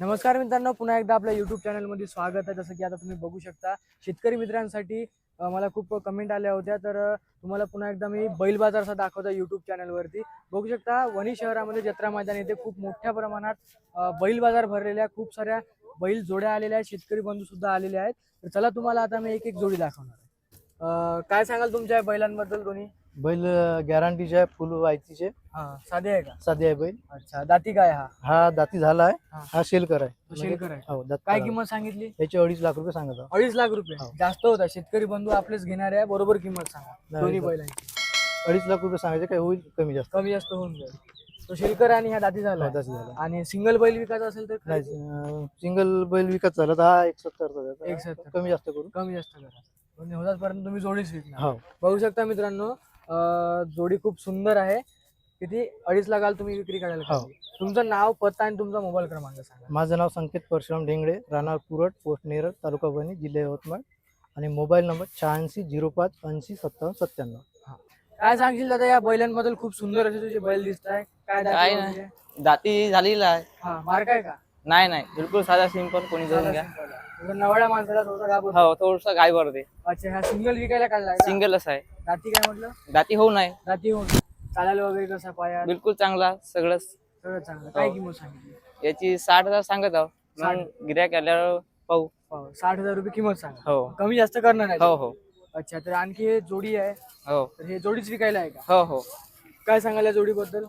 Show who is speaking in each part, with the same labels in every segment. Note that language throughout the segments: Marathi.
Speaker 1: नमस्कार मित्रांनो पुन्हा एकदा आपल्या युट्यूब चॅनलमध्ये स्वागत आहे. जसं की आता तुम्ही बघू शकता शेतकरी मित्रांसाठी मला खूप कमेंट आल्या होत्या. तर तुम्हाला पुन्हा एकदा मी बैल बाजारचा दाखवतो युट्यूब चॅनलवरती बघू शकता वणी शहरामध्ये जत्रा मैदान येथे खूप मोठ्या प्रमाणात बैल बाजार भरलेल्या खूप साऱ्या बैल जोड्या आलेल्या आहेत शेतकरी बंधू सुद्धा आलेले आहेत. तर चला तुम्हाला आता मी एक एक जोडी दाखवणार आहे. काय सांगाल तुमच्या बैलांबद्दल दोन्ही?
Speaker 2: बैल गॅरंटीचे आहे फुल वायतीचे
Speaker 1: हा साधे आहे का?
Speaker 2: साधे आहे बैल.
Speaker 1: अच्छा दाती काय हा?
Speaker 2: हा दाती झाला आहे.
Speaker 1: हा.
Speaker 2: शेलकर आहे.
Speaker 1: शेलकर आहे.
Speaker 2: हो दात
Speaker 1: काय. किंमत सांगितली?
Speaker 2: याचे अडीच लाख रुपये सांगत आहोत.
Speaker 1: अडीच लाख रुपये.
Speaker 2: हो.
Speaker 1: जास्त होता. शेतकरी बंधू आपलेच घेणारे आहे. बरोबर किंमत सांगा.
Speaker 2: नाही,
Speaker 1: दोन्ही
Speaker 2: नाही.
Speaker 1: बैलांची.
Speaker 2: अडीच लाख रुपये सांगायचे काय होईल कमी जास्त.
Speaker 1: कमी जास्त होऊन जाईल. तो शेलकर आणि ह्या दाती झाला
Speaker 2: हो, दाती झाला
Speaker 1: आणि सिंगल बैल विकायचा असेल तर
Speaker 2: नाही सिंगल बैल विकत झाला तर हा एक सत्तर
Speaker 1: एक सत्तर.
Speaker 2: कमी जास्त करू.
Speaker 1: कमी जास्त करा. म्हणजे होतापर्यंत तुम्ही जोडीच विकणार.
Speaker 2: हो.
Speaker 1: बघू शकता मित्रांनो जोडी खूप सुंदर आहे. किती अडीच लाखाला तुम्ही विक्री करायला
Speaker 2: हो.
Speaker 1: पाहिजे. तुमचं नाव पत्ता आणि तुमचा मोबाईल क्रमांक सांगा.
Speaker 2: माझं नाव संकेत परशुराम ढेंगडे राहणार कुरट पोस्ट नेरळ तालुका बनी जिल्हा यवतमाळ. आणि मोबाईल नंबर शहाऐंशी झिरो पाच ऐंशी सत्तावन्न सत्त्याण्णव.
Speaker 1: काय सांगशील दादा या बैलांबद्दल खूप सुंदर असे तुझे बैल दिसत आहे काय?
Speaker 3: नाही. दाती झालेला आहे.
Speaker 1: हा मार्क आहे का?
Speaker 3: नाही नाही. बिलकुल साधा सिंपल कोणी घेऊन घ्या.
Speaker 1: नवड्या माणसाला थोडं घाबरतो.
Speaker 3: हो थोडस गाय भरते
Speaker 1: अच्छा ह्या सिंगल विकायला काढलाय का?
Speaker 3: सिंगलच आहे.
Speaker 1: दाती काय म्हटलं?
Speaker 3: दाती होऊ नाही.
Speaker 1: दाती होऊन चालायला वगैरे कसा पायात
Speaker 3: बिलकुल चांगला सगळं
Speaker 1: सगळं चांगलं. काय
Speaker 3: हो.
Speaker 1: किंमत सांगितली?
Speaker 3: याची साठ हजार सांगत आहो. म्हणून गिऱ्हाईक आल्यावर पाहू.
Speaker 1: हो, साठ हजार रुपये किंमत सांगा.
Speaker 3: हो.
Speaker 1: कमी जास्त करणार नाही
Speaker 3: हो हो.
Speaker 1: अच्छा तर आणखी हे जोडी आहे.
Speaker 3: हो.
Speaker 1: तर हे जोडीच विकायला आहे का?
Speaker 3: हो हो.
Speaker 1: काय सांगाल या जोडीबद्दल?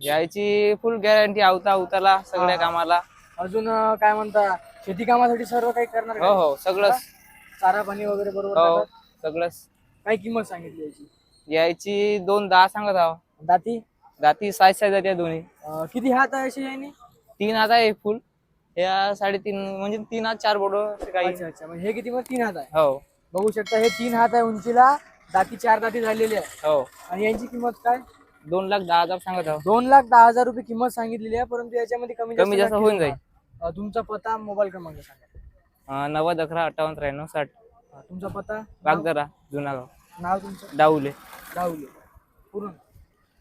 Speaker 3: याची फुल गॅरंटी आवता उताला सगळ्या कामाला.
Speaker 1: अजून अं, काय म्हणता? शेती कामासाठी सर्व काही करणार
Speaker 3: हो
Speaker 1: का?
Speaker 3: हो सगळंच.
Speaker 1: चारा पाणी वगैरे बरोबर
Speaker 3: हो
Speaker 1: टाकतात?
Speaker 3: सगळंच.
Speaker 1: काय किंमत सांगितली याची?
Speaker 3: याची दोन दहा सांगत आहो.
Speaker 1: दाती?
Speaker 3: दाती साईज साईज आहे त्या दोन्ही.
Speaker 1: अं, किती हात आहे अशी यानी?
Speaker 3: तीन हात आहे फुल. या साडेतीन म्हणजे तीन हात चार बोट काही.
Speaker 1: अच्छा अच्छा. म्हणजे हे किती मग? तीन हात आहे.
Speaker 3: हो.
Speaker 1: बघू शकता हे तीन हात आहे उंचीला. दाती चार दाती झालेली आहे.
Speaker 3: हो.
Speaker 1: आणि यांची किंमत काय?
Speaker 3: दोन लाख दहा हजार सांगत आहो.
Speaker 1: दोन लाख दहा हजार रुपये किंमत सांगितलेली आहे परंतु याच्यामध्ये कमी
Speaker 3: कमी जास्त होऊन जाईल.
Speaker 1: अं, तुमचा पत्ता मोबाईल क्रमांक सांगा.
Speaker 3: अं, नव्वद अकरा अठ्ठावन्न त्र्याण्णव साठ.
Speaker 1: अं, तुमचा पत्ता? नाव-
Speaker 3: वागदरा जुनागाव.
Speaker 1: नाव तुमचं?
Speaker 3: डाऊले.
Speaker 1: डावले पूर्ण?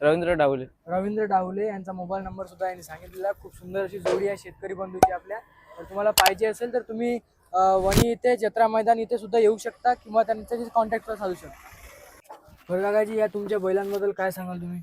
Speaker 3: रवींद्र डाऊले.
Speaker 1: रवींद्र डावले यांचा मोबाईल नंबर सुद्धा यांनी सांगितलेला. आहे. खूप सुंदर अशी जोडी आहे शेतकरी बंधूची आपल्या. तर तुम्हाला पाहिजे असेल तर तुम्ही अं, वणी इथे जत्रा मैदान इथे सुद्धा येऊ शकता किंवा त्यांच्याशी कॉन्टॅक्ट साधू शकता. काकाजी या तुमच्या बैलांबद्दल काय सांगाल तुम्ही?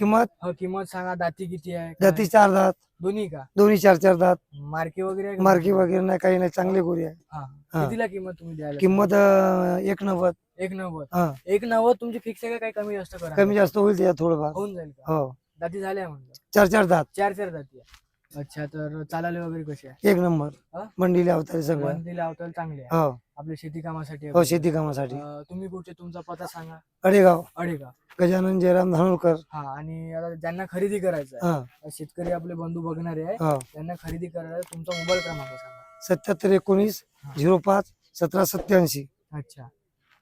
Speaker 4: किंमत?
Speaker 1: हो किंमत सांगा. दाती किती आहे? काय?
Speaker 4: जाती चार दात.
Speaker 1: दोन्ही का?
Speaker 4: दोन्ही चार चार दात.
Speaker 1: मार्के वगैरे आहे का?
Speaker 4: मार्की वगैरे नाही काही नाही. चांगली गोरी आहे.
Speaker 1: हा.
Speaker 4: हा.
Speaker 1: कितीला किंमत तुम्ही द्यायला?
Speaker 4: किंमत अं, एक नव्वद.
Speaker 1: एक नव्वद.
Speaker 4: हा.
Speaker 1: एक नव्वद तुमची फिक्स आहे का? काही कमी जास्त करा.
Speaker 4: कमी जास्त होईल त्याच्यात थोडंफार.
Speaker 1: होऊन जाईल का?
Speaker 4: हो.
Speaker 1: दाती झाल्या म्हणलं.
Speaker 4: चार चार दात.
Speaker 1: चार चार दाती आहे. अच्छा तर चालायला वगैरे कसे आहे?
Speaker 4: एक नंबर.
Speaker 1: हा?
Speaker 4: मंडीला अवतारी सगळं.
Speaker 1: चांगले आहे.
Speaker 4: हो.
Speaker 1: आपल्या शेती कामासाठी
Speaker 4: हो. शेती कामासाठी.
Speaker 1: अं, तुम्ही कुठे? तुमचा पत्ता सांगा.
Speaker 4: अडेगाव.
Speaker 1: अडेगाव.
Speaker 4: गजानन जयराम धानोरकर.
Speaker 1: हा आणि आता ज्यांना खरेदी करायचं
Speaker 4: हा.
Speaker 1: शेतकरी आपले बंधू बघणारे आहे
Speaker 4: हो.
Speaker 1: त्यांना खरेदी करायला तुमचा मोबाईल क्रमांक सांगा.
Speaker 4: सत्याहत्तर एकोणीस झिरो पाच सतरा सत्याऐंशी
Speaker 1: अच्छा.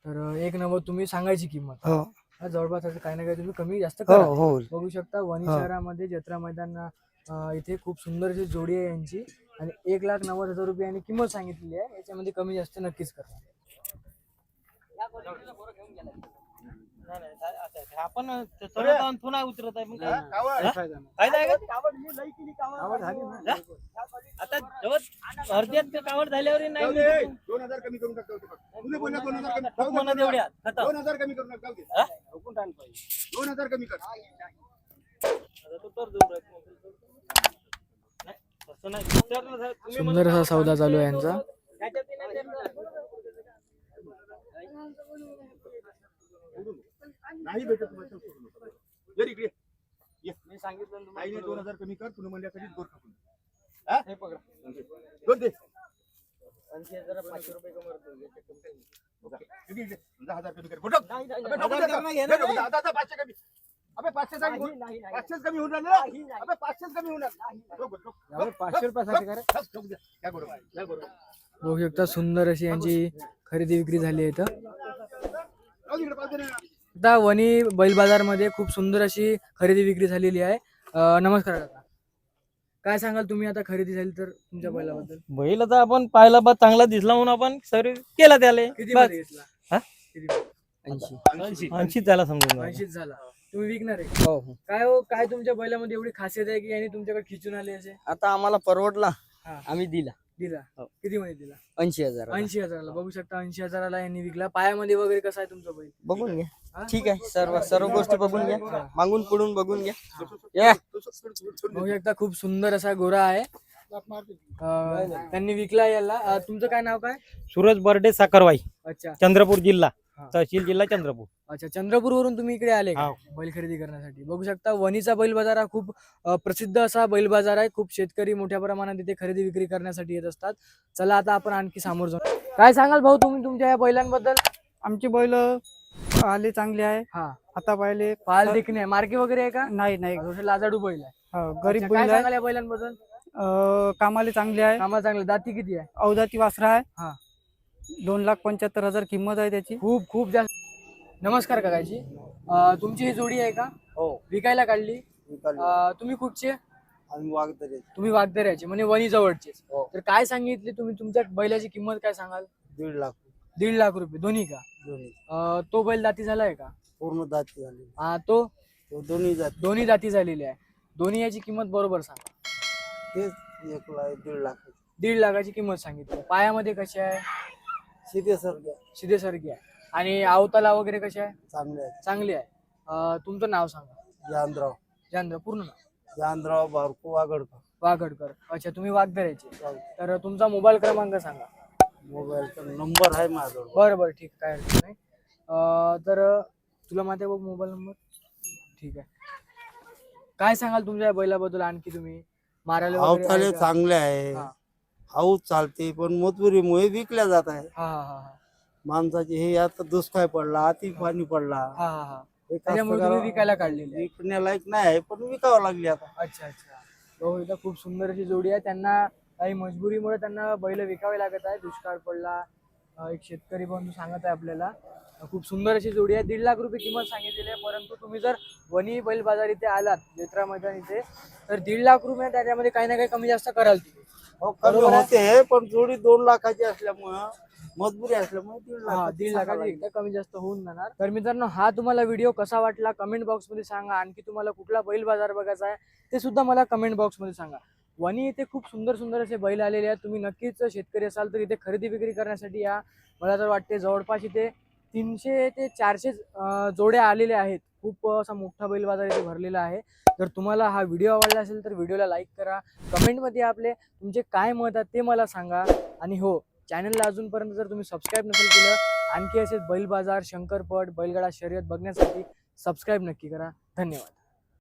Speaker 1: तर अं, एक नव्वद तुम्ही सांगायची किंमत.
Speaker 4: हो.
Speaker 1: हा, जवळपास असं काही ना काही तुम्ही कमी जास्त
Speaker 4: हो
Speaker 1: करा.
Speaker 4: हो.
Speaker 1: बघू शकता वणी
Speaker 4: हा.
Speaker 1: शहरामध्ये जत्रा मैदान इथे खूप सुंदर अशी जोडी आहे यांची. आणि एक लाख नव्वद हजार रुपये यांनी किंमत सांगितलेली आहे. याच्यामध्ये कमी जास्त नक्कीच करा.
Speaker 5: आपण पुन्हा उतरत आहे मग? आता अर्ध्यात कावड झाल्यावर नाही
Speaker 6: दोन हजार कमी करून टाक, जाऊ दे बघ. तुम्ही बोलला दोन हजार कमी-. दोन हजार कमी करून टाक, जाऊ दे. दोन हजार कमी कर
Speaker 5: आता तो तर देऊ राहिला. नाही, तसं नाही. विचारलं साहेब, तुम्ही
Speaker 1: सुंदर असा सौदा चालू आहे यांचा
Speaker 5: नाही
Speaker 6: भेटत.
Speaker 5: मी सांगितलं.
Speaker 6: आईने दोन हजार कमी कर तुला म्हणण्यासाठी गोर खाकून हा?
Speaker 5: हे पकडा.
Speaker 6: दोन दे
Speaker 5: हजार, पाचशे रुपये कमी करतो.
Speaker 6: इकडे, इकडे. दहा हजार कमी कर पाचशे कमी अबे पाचशे सांग
Speaker 5: नाही, नाही, नाही.
Speaker 6: पाचशेच कमी होणार ना?
Speaker 5: नाही, नाही.
Speaker 6: अबे पाचशेच कमी
Speaker 1: यावर पाचशे रुपयासाठी काय रे?
Speaker 6: ठोक, ठोक द्या. या बरोबर या बरोबर
Speaker 1: बघू शकता सुंदर अशी यांची खरेदी विक्री झाली आहे इथं.
Speaker 6: जाऊ दे इकडे, पाच दे ना.
Speaker 1: आता वणी बैल बाजारमध्ये खूप सुंदर अशी खरेदी विक्री झालेली आहे. अं, नमस्कार काका काय सांगाल तुम्ही आता खरेदी झाली तर तुमच्या बैलाबद्दल?
Speaker 5: बैल आता आपण पाहिला बा चांगला दिसला म्हणून आपण सर्व केला त्याला.
Speaker 1: किती
Speaker 5: बस.
Speaker 1: मध्ये घेतला
Speaker 5: हा?
Speaker 1: किती
Speaker 5: ऐंशी. ऐंशी. त्याला समजून
Speaker 1: ऐंशीच झाला. तुम्ही विकणार आहे.
Speaker 7: हो
Speaker 1: काय हो काय तुमच्या बैलामध्ये एवढी खासियत आहे की यांनी तुमच्याकडे खिचून आले असे?
Speaker 7: आता आम्हाला परवडला
Speaker 1: हा.
Speaker 7: आम्ही दिला.
Speaker 1: दिला.
Speaker 7: हो.
Speaker 1: किती मध्ये दिला?
Speaker 7: ऐंशी हजार
Speaker 1: ऐंशी हजाराला. बघू शकता ऐंशी हजाराला यांनी विकला. पायामध्ये वगैरे कसा आहे तुमचा बैल?
Speaker 7: बघून घ्या.
Speaker 1: हा?
Speaker 7: ठीक आहे. सर्व सर्व गोष्टी बघून घ्या. मागून पुढून बघून घ्या. या.
Speaker 1: बघू शकता खूप सुंदर असा गोरा आहे. अं, त्यांनी विकला याला. अं, तुमचं काय नाव काय?
Speaker 5: सूरज बर्डे साखरवाई
Speaker 1: अच्छा.
Speaker 5: चंद्रपूर जिल्हा.
Speaker 1: हा.
Speaker 5: तहसील जिल्हा चंद्रपूर.
Speaker 1: अच्छा चंद्रपूर वरून तुम्ही इकडे आले का. बैल खरेदी करण्यासाठी. बघू शकता वणीचा बैल बाजार हा खूप अ, प्रसिद्ध असा बैल बाजार आहे. खूप शेतकरी मोठ्या प्रमाणात इथे खरेदी विक्री करण्यासाठी येत असतात. चला आता आपण आणखी सामोर जाऊ. काय सांगाल भाऊ तुम्ही तुमच्या या बैलांबद्दल?
Speaker 2: आमची बैल आले चांगले आहे.
Speaker 1: हा.
Speaker 2: आता पाहिले
Speaker 1: पाल देखणे मार्के वगैरे आहे का?
Speaker 2: नाही नाही.
Speaker 1: लाजाडू बैल आहे.
Speaker 2: हो, गरीब
Speaker 1: अच्छा, काय
Speaker 2: बैल आहे.
Speaker 1: सांगाल या बैलांबद्दल?
Speaker 2: अं, कामाले चांगले आहे.
Speaker 1: कामाला चांगले. दाती किती आहे?
Speaker 2: अवजाती वासरा
Speaker 1: हा.
Speaker 2: दोन लाख पंच्याहत्तर हजार किंमत आहे त्याची.
Speaker 1: खूप खूप जास्त. नमस्कार काकाजी. अ, तुमची ही जोडी आहे का?
Speaker 8: हो.
Speaker 1: विकायला काढली. अ, तुम्ही कुठचे?
Speaker 8: आम्ही वागदरे
Speaker 1: तुम्ही वागदऱ्याचे म्हणजे वणी जवळचेच
Speaker 8: हो.
Speaker 1: तर काय सांगितली तुम्ही? तुमच्या बैलाची किंमत काय सांगाल?
Speaker 8: दीड लाख.
Speaker 1: दीड लाख रुपये. दोन्ही का?
Speaker 8: दोन्ही.
Speaker 1: अं, तो बैल दाती झालाय का?
Speaker 8: पूर्ण जाती झाली
Speaker 1: हा तो?
Speaker 8: तो दोन्ही जाती.
Speaker 1: दोन्ही दाती झालेली आहे. दोन्ही याची किंमत बरोबर सांगा.
Speaker 8: तेच एक लाख दीड लाख.
Speaker 1: दीड लाखाची किंमत सांगितली. पायामध्ये कशी आहे?
Speaker 8: सीधे सर
Speaker 1: सिधेसारखी आहे. आणि आवताला वगैरे कशी आहे?
Speaker 8: चांगले आहेत
Speaker 1: चांगली आहे. अं, तुमचं नाव सांगा.
Speaker 8: जानराव
Speaker 1: जानर पूर्ण नाव.
Speaker 8: जानराव बारको वागडकर
Speaker 1: वाघडकर. अच्छा तुम्ही वाघदऱ्याचे तर तुमचा मोबाईल क्रमांक सांगा.
Speaker 8: मोबाईलचा नंबर आहे माझ्याजवळ.
Speaker 1: बरं बरं ठीक काय हरकत नाही. अं, तर तुला माहिती आहे बघ मोबाईल नंबर? ठीक आहे. काय सांगाल तुमच्या बैलाबद्दल आणखी तुम्ही? मारायला वगैरे
Speaker 8: अवताले
Speaker 1: आहे का?
Speaker 8: चांगले आहे.
Speaker 1: हा.
Speaker 8: हाऊस चालते पण मजुरीमुळे विकल्या जात आहे.
Speaker 1: हा हा हा
Speaker 8: माणसाचे हे आता दुष्काळ पडला अति पाणी पडला.
Speaker 1: हा हा हा.
Speaker 8: हे
Speaker 1: त्याच्यामुळे तुम्ही
Speaker 8: कास्तकारा-
Speaker 1: विकायला काढलेले.
Speaker 8: विकण्यालायक नाही आहे पण विकावं लागली आता.
Speaker 1: अच्छा अच्छा. हो इथं खूप सुंदर अशी जोडी आहे. त्यांना काही मजबुरीमुळे त्यांना बैल विकावे लागत आहे दुष्काळ पडला. अं, एक शेतकरी बंधू सांगत आहे आपल्याला. अं, खूप सुंदर अशी जोडी आहे. दीड लाख रुपये किंमत सांगितलेली आहे. परंतु तुम्ही जर वणी बैल बाजार इथे आलात जत्रा मैदान इथे तर दीड लाख रुपये त्याच्यामध्ये काही ना काही कमी जास्त कराल तुम्ही.
Speaker 8: हो, कमी
Speaker 1: बरोबर आहे.
Speaker 8: होते पण जोडी दोन लाखाची असल्यामुळं मजबुरी असल्यामुळे दीड
Speaker 1: हा
Speaker 8: लाख
Speaker 1: दीड लाखाची एकदा कमी जास्त होऊन जाणार. तर मित्रांनो हा तुम्हाला व्हिडिओ कसा वाटला कमेंट बॉक्समध्ये सांगा. आणखी तुम्हाला कुठला बैल बाजार बघायचा आहे ते सुद्धा मला कमेंट बॉक्समध्ये सांगा. वणी इथे खूप सुंदर सुंदर असे बैल आलेले आहेत. तुम्ही नक्कीच शेतकरी असाल तर इथे खरेदी विक्री करण्यासाठी या. मला तर वाटते जवळपास इथे तीनशे ते चारशे अं, जोड्या आलेल्या आहेत. खूप असा मोठा बैल बाजार इथे भरलेला आहे. जर तुम्हाला हा व्हिडिओ आवडला असेल तर व्हिडिओला लाईक करा. कमेंटमध्ये आपले तुमचे काय मत आहे ते मला सांगा. आणि हो चॅनलला अजूनपर्यंत जर तुम्ही सबस्क्राईब नसेल केलं आणखी असे बैल बाजार शंकरपट बैलगाडा शर्यत बघण्यासाठी सबस्क्राईब नक्की करा. धन्यवाद.